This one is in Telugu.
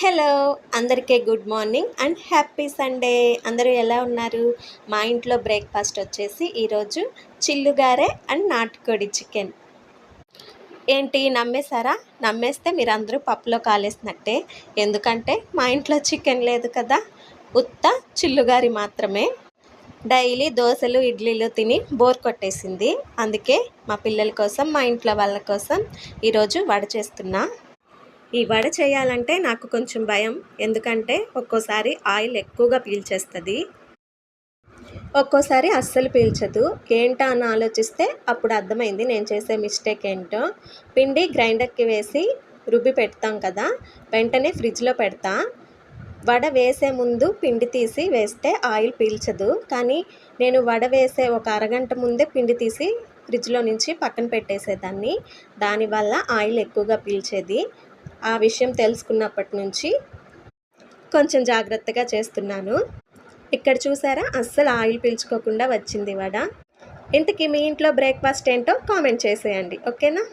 హలో అందరికీ good morning and happy Sunday. అందరూ ఎలా ఉన్నారు? మా ఇంట్లో బ్రేక్ఫాస్ట్ వచ్చేసి ఈరోజు చిల్లుగారే అండ్ నాటుకోడి చికెన్. ఏంటి నమ్మేశారా? నమ్మేస్తే మీరు అందరూ పప్పులో కాలేసినట్టే. ఎందుకంటే మా ఇంట్లో చికెన్ లేదు కదా. ఉత్త చిల్లుగారి మాత్రమే. డైలీ దోశలు ఇడ్లీలు తిని బోర్ కొట్టేసింది. అందుకే మా పిల్లల కోసం మా ఇంట్లో వాళ్ళ కోసం ఈరోజు వడ చేస్తున్నా. ఈ వడ చేయాలంటే నాకు కొంచెం భయం. ఎందుకంటే ఒక్కోసారి ఆయిల్ ఎక్కువగా పీల్చేస్తుంది. ఒక్కోసారి అస్సలు పీల్చదు. ఏంటా అని ఆలోచిస్తే అప్పుడు అర్థమైంది నేను చేసే మిస్టేక్ ఏంటో. పిండి గ్రైండర్కి వేసి రుబ్బి పెడతాం కదా వెంటనే ఫ్రిడ్జ్లో పెడతా. వడ వేసే ముందు పిండి తీసి వేస్తే ఆయిల్ పీల్చదు. కానీ నేను వడ వేసే ఒక అరగంట ముందే పిండి తీసి ఫ్రిడ్జ్లో నుంచి పక్కన పెట్టేసేదాన్ని. దానివల్ల ఆయిల్ ఎక్కువగా పీల్చేది. ఆ విషయం తెలుసుకున్నప్పటి నుంచి కొంచెం జాగ్రత్తగా చేస్తున్నాను. ఇక్కడ చూసారా? అస్సలు ఆయిల్ పీల్చుకోకుండా వచ్చింది వడ. ఇంతకీ మీ ఇంట్లో బ్రేక్ఫాస్ట్ ఏంటో కామెంట్ చేసేయండి. ఓకేనా?